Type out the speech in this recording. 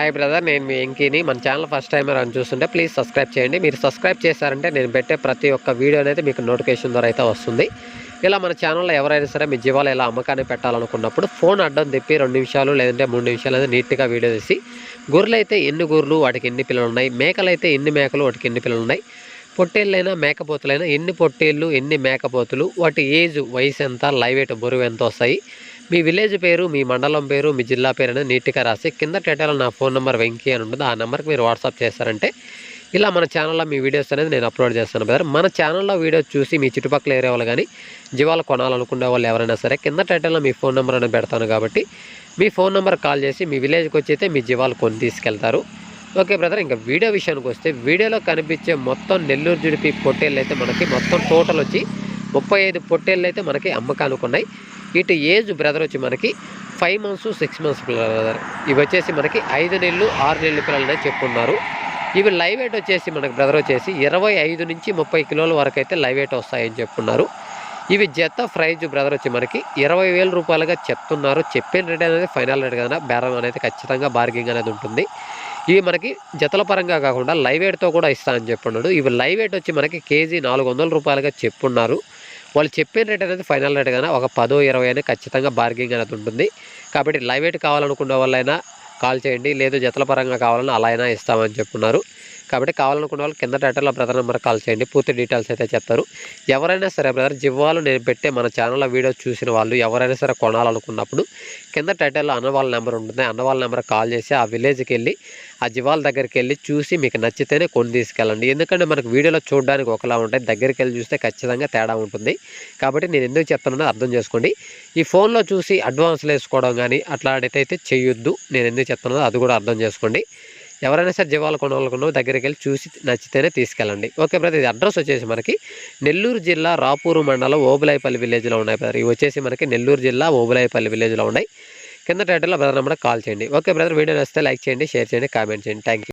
Hi brother నేను మీ ఎంకీని మన channel first time అని చూస్తుంటే ప్లీజ్ సబ్స్క్రైబ్ చేయండి. మీరు సబ్స్క్రైబ్ చేశారంటే నేను పెట్టే ప్రతి ఒక్క వీడియో అనేది మీకు నోటిఫికేషన్ ద్వారా అయితే వస్తుంది. ఇలా మన ఛానల్లో ఎవరైనా సరే మీ జీవాలు ఎలా అమ్మకాన్ని పెట్టాలనుకున్నప్పుడు ఫోన్ అడ్డం తిప్పి రెండు నిమిషాలు లేదంటే మూడు నిమిషాలు అనేది నీట్గా వీడియో తీసి గొర్రెలు అయితే ఎన్ని గొర్రెలు వాటికి ఎన్ని పిల్లలు ఉన్నాయి? మేకలు అయితే ఎన్ని మేకలు వాటికి ఎన్ని పిల్లలు ఉన్నాయి? పొట్టేళ్ళైనా మేకపోతులైనా ఎన్ని పొట్టేళ్ళు ఎన్ని మేకపోతులు వాటి ఏజ్ వయసు ఎంత లైవ్ ఎయిట్ బరువు ఎంత వస్తాయి? మీ విలేజ్ పేరు మీ మండలం పేరు మీ జిల్లా పేరు అనేది నీట్గా రాసి కింద టైటిల్ నా ఫోన్ నెంబర్ వెంకీ అని ఉంటుంది. ఆ నెంబర్కి మీరు వాట్సాప్ చేస్తారంటే ఇలా మన ఛానల్లో మీ వీడియోస్ అనేది నేను అప్లోడ్ చేస్తాను బ్రదర్. మన ఛానల్లో వీడియోస్ చూసి మీ చుట్టుపక్కల ఏరియా వాళ్ళు కానీ జీవాలు కొనాలనుకునే వాళ్ళు ఎవరైనా సరే కింద టైటిల్లో మీ ఫోన్ నెంబర్ అనేది పెడతాను కాబట్టి మీ ఫోన్ నెంబర్ కాల్ చేసి మీ విలేజ్కి వచ్చి అయితే మీ జీవాలు కొని తీసుకెళ్తారు. ఓకే బ్రదర్ ఇంకా వీడియో విషయానికి వస్తే వీడియోలో కనిపించే మొత్తం నెల్లూరు జుడిపి పొట్టేళ్ళు అయితే మనకి మొత్తం టోటల్ వచ్చి ముప్పై ఐదు పొట్టేళ్ళు అయితే మనకి అమ్మకానికి ఉన్నాయి ఇటు ఏజ్ బ్రదర్ వచ్చి మనకి ఫైవ్ మంత్స్ సిక్స్ మంత్స్ పిల్లలు బ్రదర్ ఇవి వచ్చేసి మనకి ఐదు నెలలు ఆరు నెలలు పిల్లలని చెప్పుకున్నారు ఇవి లైవ్ వెయిట్ వచ్చేసి మనకి బ్రదర్ వచ్చేసి ఇరవై ఐదు నుంచి ముప్పై కిలోల వరకు అయితే లైవ్ వెయిట్ వస్తాయని చెప్పున్నారు. ఇవి జత ప్రైజ్ బ్రదర్ వచ్చి మనకి ఇరవై వేల రూపాయలుగా చెప్తున్నారు. చెప్పిన రేట్ అనేది ఫైనల్ రేట్ కదా బేరం అనేది ఖచ్చితంగా బార్గింగ్ అనేది ఉంటుంది. ఇవి మనకి జతల పరంగా కాకుండా లైవ్ ఎయిట్తో కూడా ఇస్తా అని చెప్పున్నాడు. ఇవి లైవ్ ఎయిట్ వచ్చి మనకి కేజీ నాలుగు వందల రూపాయలుగా చెప్పున్నారు. వాళ్ళు చెప్పిన రేట్ అనేది ఫైనల్ రేట్ కానీ ఒక పదో ఇరవై అయినా ఖచ్చితంగా బార్గింగ్ అనేది ఉంటుంది. కాబట్టి లైవ్ ఎయిట్ కావాలనుకున్న వాళ్ళైనా కాల్ చేయండి. లేదు జతల పరంగా కావాలన్నా అలా అయినా ఇస్తామని చెప్పున్నారు. కాబట్టి కావాలనుకున్న వాళ్ళు కింద టైటిల్లో బ్రదర్ నెంబర్ కాల్ చేయండి. పూర్తి డీటెయిల్స్ అయితే చెప్తారు. ఎవరైనా సరే బ్రదర్ జివ్వాలు నేను పెట్టే మన ఛానల్లో వీడియో చూసిన వాళ్ళు ఎవరైనా సరే కొనాలనుకున్నప్పుడు కింద టైటిల్లో అన్నవాళ్ళ నెంబర్ ఉంటుంది. అన్నవాళ్ళ నెంబర్ కాల్ చేసి ఆ విలేజ్కి వెళ్ళి ఆ జివాల దగ్గరికి వెళ్ళి చూసి మీకు నచ్చితేనే కొని తీసుకెళ్ళండి. ఎందుకంటే మనకు వీడియోలో చూడడానికి ఒకలా ఉంటాయి. దగ్గరికి వెళ్ళి చూస్తే ఖచ్చితంగా తేడా ఉంటుంది. కాబట్టి నేను ఎందుకు చెప్తున్నానో అర్థం చేసుకోండి. ఈ ఫోన్లో చూసి అడ్వాన్స్లు వేసుకోవడం కానీ అట్లాంటిదైతే చేయొద్దు నేను ఎందుకు చెప్తున్నానో అది కూడా అర్థం చేసుకోండి. ఎవరైనా సరే జీవాలు కొనాలనుకున్నా దగ్గరికి వెళ్ళి చూసి నచ్చితేనే తీసుకెళ్ళండి. ఓకే బ్రదర్ ఇది అడ్రస్ వచ్చేసి మనకి నెల్లూరు జిల్లా రాపూరు మండలం ఓబులాయిపల్లి విలేజ్లో ఉన్నాయి బ్రదర్. ఇవి వచ్చేసి మనకి నెల్లూరు జిల్లా ఓబులాయిపల్లి విలేజ్లో ఉన్నాయి. కింద టైటిల్లో బ్రదర్ నెంబర్ కాల్ చేయండి. ఓకే బ్రదర్ వీడియో నచ్చితే లైక్ చేయండి షేర్ చేయండి కామెంట్ చేయండి. Thank you